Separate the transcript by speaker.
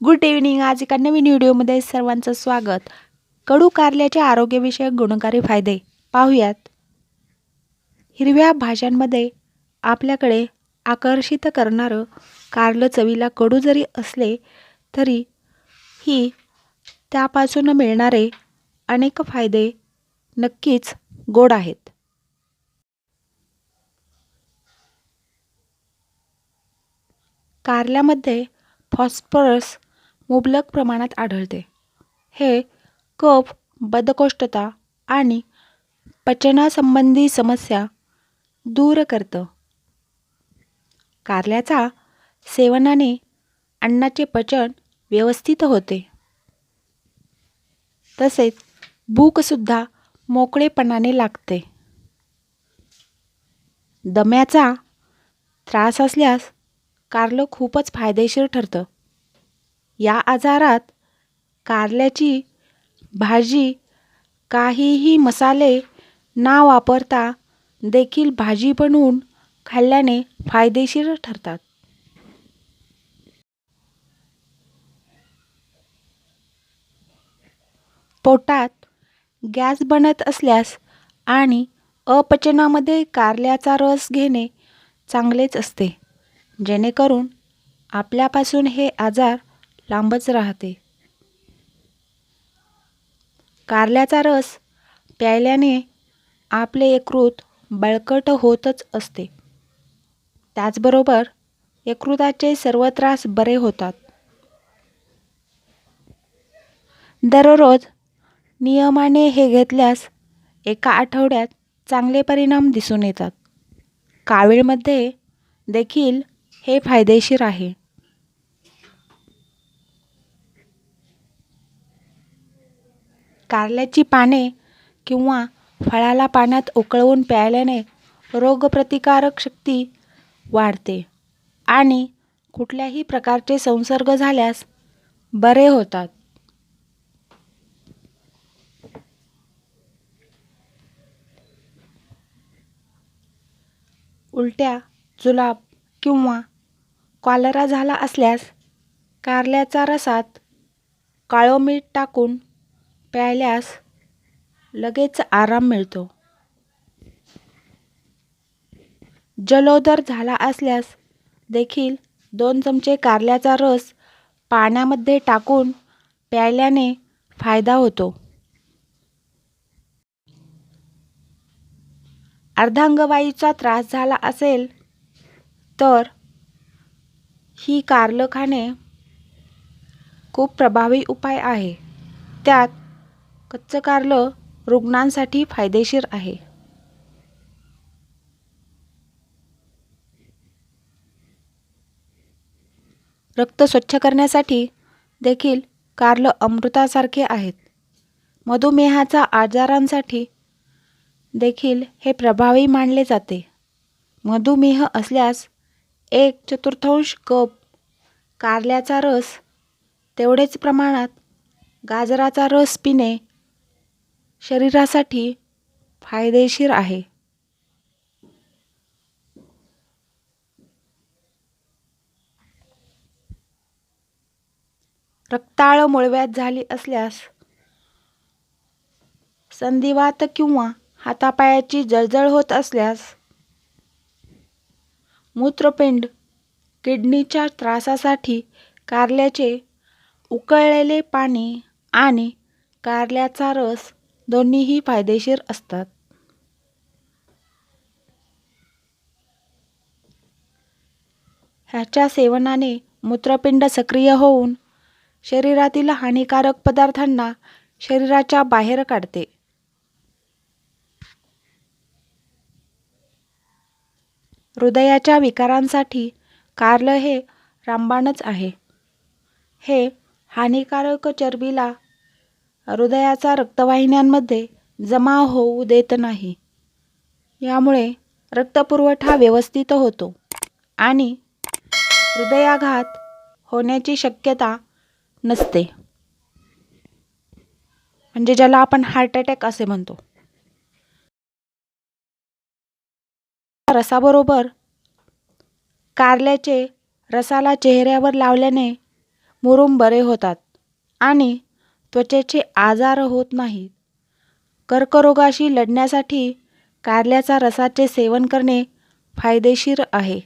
Speaker 1: Good evening आज एका नवीन व्हिडिओमध्ये सर्वांचं स्वागत. कडू कारल्याचे आरोग्यविषयक गुणकारी फायदे पाहूयात. हिरव्या भाज्यांमध्ये आपल्याकडे आकर्षित करणारं कारलं चवीला कडू जरी असले तरी ही त्यापासून मिळणारे अनेक फायदे नक्कीच गोड आहेत. कारल्यामध्ये फॉस्फरस मुबलक प्रमाणात आढळते. हे कफ बद्धकोष्ठता आणि पचनासंबंधी समस्या दूर करतं. कारल्याचा सेवनाने अन्नाचे पचन व्यवस्थित होते. तसेच भूकसुद्धा मोकळेपणाने लागते. दम्याचा त्रास असल्यास कारलं खूपच फायदेशीर ठरतं. या आजारात कारल्याची भाजी काहीही मसाले ना वापरता देखील भाजी बनवून खाल्ल्याने फायदेशीर ठरतात. पोटात गॅस बनत असल्यास आणि अपचनामध्ये कारल्याचा रस घेणे चांगलेच असते. जेणेकरून आपल्यापासून हे आजार लांबच राहते. कारल्याचा रस प्यायल्याने आपले यकृत बळकट होतच असते. त्याचबरोबर यकृताचे सर्व त्रास बरे होतात. दररोज नियमाने हे घेतल्यास एका आठवड्यात चांगले परिणाम दिसून येतात. कावीळमध्ये देखील हे फायदेशीर आहे. कारल्याची पाने किंवा फळाला पाण्यात उकळवून प्यायल्याने रोगप्रतिकारक शक्ती वाढते आणि कुठल्याही प्रकारचे संसर्ग झाल्यास बरे होतात. उलट्या जुलाब किंवा कॉलरा झाला असल्यास कारल्याचा रसात काळं मीठ टाकून प्यायल्यास लगेच आराम मिळतो. जलोदर झाला असल्यास देखील दोन चमचे कारल्याचा रस पाण्यामध्ये टाकून प्यायल्याने फायदा होतो. अर्धांगवायूचा त्रास झाला असेल तर ही कारलं खाणे खूप प्रभावी उपाय आहे. त्यात कच्चं कारलं रुग्णांसाठी फायदेशीर आहे. रक्त स्वच्छ करण्यासाठी देखील कारलं अमृतासारखे आहेत. मधुमेहाचा आजारांसाठी देखील हे प्रभावी मानले जाते. मधुमेह असल्यास एक चतुर्थांश कप कारल्याचा रस तेवढेच प्रमाणात गाजराचा रस पिणे शरीरासाठी फायदेशीर आहे. रक्ताळ मुळव्यात झाली असल्यास संधिवात किंवा हातापायाची जळजळ होत असल्यास मूत्रपिंड किडनीच्या त्रासासाठी कारल्याचे उकळलेले पाणी आणि कारल्याचा रस दोन्हीही फायदेशीर असतात. ह्याच्या सेवनाने मूत्रपिंड सक्रिय होऊन शरीरातील हानिकारक पदार्थांना शरीराच्या बाहेर काढते. हृदयाच्या विकारांसाठी कारलं हे रामबाणच आहे. हे हानिकारक चरबीला हृदयाचा रक्तवाहिन्यांमध्ये जमा होऊ देत नाही. यामुळे रक्तपुरवठा व्यवस्थित होतो आणि हृदयाघात होण्याची शक्यता नसते. म्हणजे ज्याला आपण हार्ट अटॅक असे म्हणतो. रसाबरोबर कारल्याचे रसाला चेहऱ्यावर लावल्याने मुरुम बरे होतात आणि त्वचेचे आजार होत नाहीत. कर्करोगाशी लढण्यासाठी कारल्याचा रसाचे सेवन करणे फायदेशीर आहे.